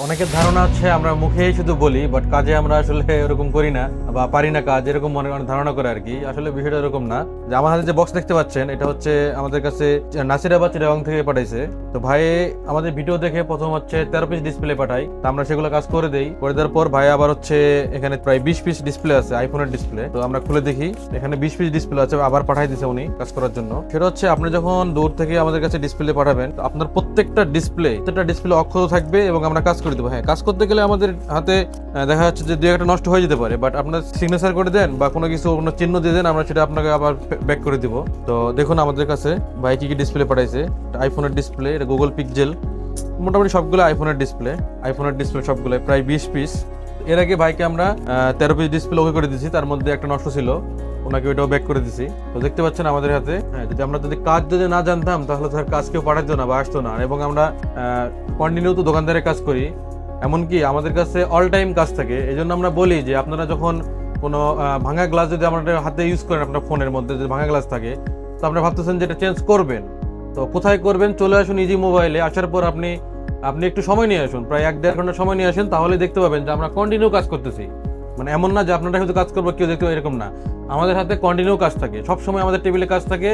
অনেকের ধারণা হচ্ছে আমরা মুখেই শুধু বলি বাট কাজে আমরা আসলে এরকম করি না, বা পারি না কাজ, এরকম মনে অনেক ধারণা করে আর কি। আসলে বিষয়টা এরকম না। যে আমার হাতে যে বক্স দেখতে পাচ্ছেন, এটা হচ্ছে আমাদের কাছে নাসিরাবাদ চিটাগং থেকে পাঠাইছে। তো ভাই, আমাদের ভিডিও দেখে প্রথম হচ্ছে তেরো পিস ডিসপ্লে পাঠাই। তো আমরা সেগুলো কাজ করে দেই। করে দেওয়ার পর ভাই আবার হচ্ছে এখানে প্রায় বিশ পিস ডিসপ্লে আছে আইফোনের ডিসপ্লে তো আমরা খুলে দেখি, এখানে বিশ পিস ডিসপ্লে আছে, আবার পাঠাই দিছে উনি কাজ করার জন্য। সেটা হচ্ছে আপনি যখন দূর থেকে আমাদের কাছে ডিসপ্লে পাঠাবেন আপনার প্রত্যেকটা ডিসপ্লে প্রত্যেকটা ডিসপ্লে অক্ষত থাকবে এবং আমরা কাজ করে দেবো। হ্যাঁ কাজ করতে গেলে আমাদের হাতে দেখা যাচ্ছে যে দুই একটা নষ্ট হয়ে যেতে পারে বাট আপনার সিগনেচার করে দেন বা কোনো কিছু কোনো চিহ্ন দিয়ে দেন, আমরা সেটা আপনাকে আবার ব্যাক করে দিব। তো দেখুন আমাদের কাছে ভাই কি কি ডিসপ্লে পাঠাইছে। আইফোনের ডিসপ্লে এটা গুগল পিকজেল মোটামুটি সবগুলো আইফোনের ডিসপ্লে আইফোনের ডিসপ্লে সবগুলো প্রায় বিশ পিস এর আগে ভাইকে আমরা তেরো পিস ডিসপ্লে ওকে করে দিয়েছি, তার মধ্যে একটা নষ্ট ছিল, ওনাকে ওইটাও ব্যাক করে দিছি তো দেখতে পাচ্ছেন আমাদের হাতে হ্যাঁ যদি আমরা যদি কাজ যদি না জানতাম, তাহলে তো আর কাজ কেউ পাঠাতো না বা আসতো না। এবং আমরা কন্টিনিউ তো দোকানদারের কাজ করি। এমনকি আমাদের কাছে অল টাইম কাজ থাকে। এই জন্য আমরা বলি যে, আপনারা যখন কোনো ভাঙা গ্লাস যদি আপনার হাতে ইউজ করেন আপনার ফোনের মধ্যে, যদি ভাঙা গ্লাস থাকে, তো আপনারা ভাবতেছেন যে এটা চেঞ্জ করবেন। তো কোথায় করবেন? চলে আসুন ইজি মোবাইলে আসার পর আপনি আপনি একটু সময় নিয়ে আসুন, প্রায় এক দেড় ঘণ্টা সময় নিয়ে আসেন তাহলে দেখতে পাবেন যে আমরা কন্টিনিউ কাজ করতেছি। মানে এমন না যে আপনারা শুধু কাজ করব, কেউ দেখতে এরকম না। আমাদের হাতে কন্টিনিউ কাজ থাকে। সব সময় আমাদের টেবিলে কাজ থাকে।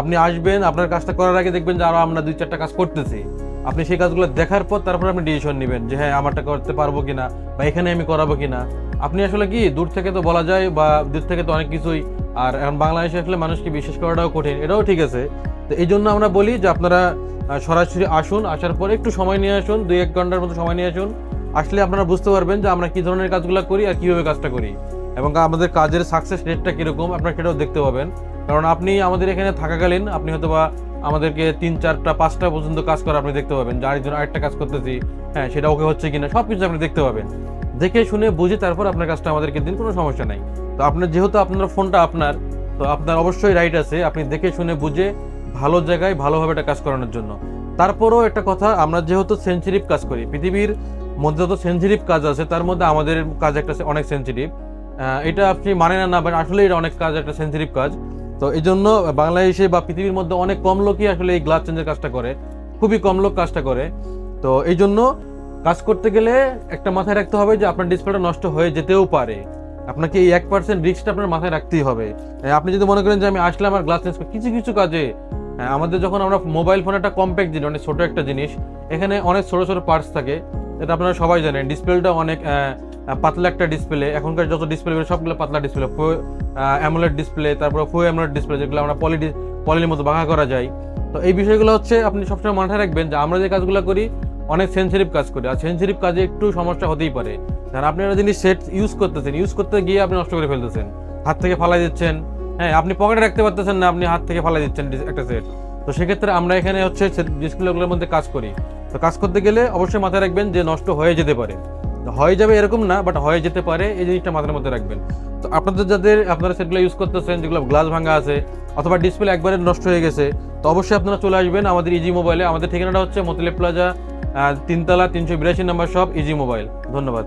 আপনি আসবেন, আপনার কাজটা করার আগে দেখবেন যে আরও আমরা দুই চারটা কাজ করতেছি। আপনি সেই কাজগুলো দেখার পর তারপর আপনি ডিসিশন নেবেন যে হ্যাঁ আমারটা করতে পারব কিনা বা এখানে আমি করাবো কিনা। আপনি আসলে কি দূর থেকে তো বলা যায় বা দূর থেকে তো অনেক কিছুই, আর এখন বাংলাদেশে আসলে মানুষকে বিশ্বাস করাটাও কঠিন, এটাও ঠিক আছে। তো এই জন্য আমরা বলি যে আপনারা সরাসরি আসুন, আসার পর একটু সময় নিয়ে আসুন, দুই এক ঘণ্টার মতো সময় নিয়ে আসুন। আসলে আপনারা বুঝতে পারবেন যে আমরা কি ধরনের কাজগুলো করি আর কীভাবে কাজটা করি। এবং আমাদের কাজের সাকসেস রেটটা কীরকম, আপনারা সেটাও দেখতে পাবেন। কারণ আপনি আমাদের এখানে থাকাকালীন আপনি হয়তো বা আমাদেরকে তিন চারটা, পাঁচটা পর্যন্ত কাজ করা আপনি দেখতে পাবেন। যার জন্য আরেকটা কাজ করতেছি হ্যাঁ সেটা ওকে হচ্ছে কিনা সব কিছু আপনি দেখতে পাবেন। দেখে শুনে বুঝে তারপর আপনার কাজটা আমাদেরকে দিন, কোনো সমস্যা নাই। তো আপনার যেহেতু আপনার ফোনটা আপনার, তো আপনার অবশ্যই রাইট আছে। আপনি দেখে শুনে বুঝে ভালো জায়গায় ভালোভাবে এটা কাজ করানোর জন্য। তারপরেও একটা কথা, আমরা যেহেতু সেন্সিটিভ কাজ করি, পৃথিবীর মধ্যে যত সেন্সিটিভ কাজ আছে, তার মধ্যে আমাদের কাজ একটা অনেক সেন্সিটিভ এটা আপনি মানে না না বাট আসলে এটা অনেক কাজ, একটা সেন্সিটিভ কাজ। তো এই জন্য বাংলাদেশে বা পৃথিবীর মধ্যে অনেক কম লোকই আসলে এই গ্লাস চেঞ্জের কাজটা করে, খুবই কম লোক কাজটা করে। তো এই জন্য কাজ করতে গেলে একটা মাথায় রাখতে হবে যে আপনার ডিসপ্লেটা নষ্ট হয়ে যেতেও পারে। আপনাকে এই এক পার্সেন্ট রিস্কটা আপনার মাথায় রাখতেই হবে। হ্যাঁ, আপনি যদি মনে করেন যে আমি আসলাম আর গ্লাস কিছু কিছু কাজে হ্যাঁ, আমাদের যখন আমরা মোবাইল ফোন একটা কম্প্যাক্ট জিনিস অনেক ছোট একটা জিনিস এখানে অনেক ছোট ছোট পার্টস থাকে এটা আপনারা সবাই জানেন। ডিসপ্লেটা অনেক পাতলা একটা ডিসপ্লে এখনকার যত ডিসপ্লে সবগুলো পাতলা ডিসপ্লে ফো অ্যামোলেড ডিসপ্লে তারপর ফো অ্যামোলেড ডিসপ্লে যেগুলো আমরা পলি পলির মতো বাঁকা করা যায়। তো এই বিষয়গুলো হচ্ছে আপনি সবসময় মাথায় রাখবেন যে আমরা যে কাজগুলো করি অনেক সেন্সিটিভ কাজ করে। আর সেন্সিটিভ কাজে একটু সমস্যা হতেই পারে। কারণ আপনি একটা জিনিস সেট ইউজ করতেছেন ইউজ করতে গিয়ে আপনি নষ্ট করে ফেলতেছেন। হাত থেকে ফালাই দিচ্ছেন। হ্যাঁ আপনি পকেটে রাখতে পারতেছেন না, আপনি হাত থেকে ফালাই দিচ্ছেন একটা সেট তো সেক্ষেত্রে আমরা এখানে হচ্ছে ডিসপ্লেগুলোর মধ্যে কাজ করি। তো কাজ করতে গেলে অবশ্যই মাথায় রাখবেন যে নষ্ট হয়ে যেতে পারে। হয়ে যাবে এরকম না বাট হয়ে যেতে পারে, এই জিনিসটা মাথার মধ্যে রাখবেন। তো আপনাদের যাদের, আপনারা সেটগুলো ইউজ করতেছেন, যেগুলো গ্লাস ভাঙা আছে অথবা ডিসপ্লে একবারে নষ্ট হয়ে গেছে, তো অবশ্যই আপনারা চলে আসবেন আমাদের ইজি মোবাইলে আমাদের ঠিকানাটা হচ্ছে মতিলে প্লাজা তিনতলা তিনশো বিরাশি নম্বর সব ইজি মোবাইল ধন্যবাদ।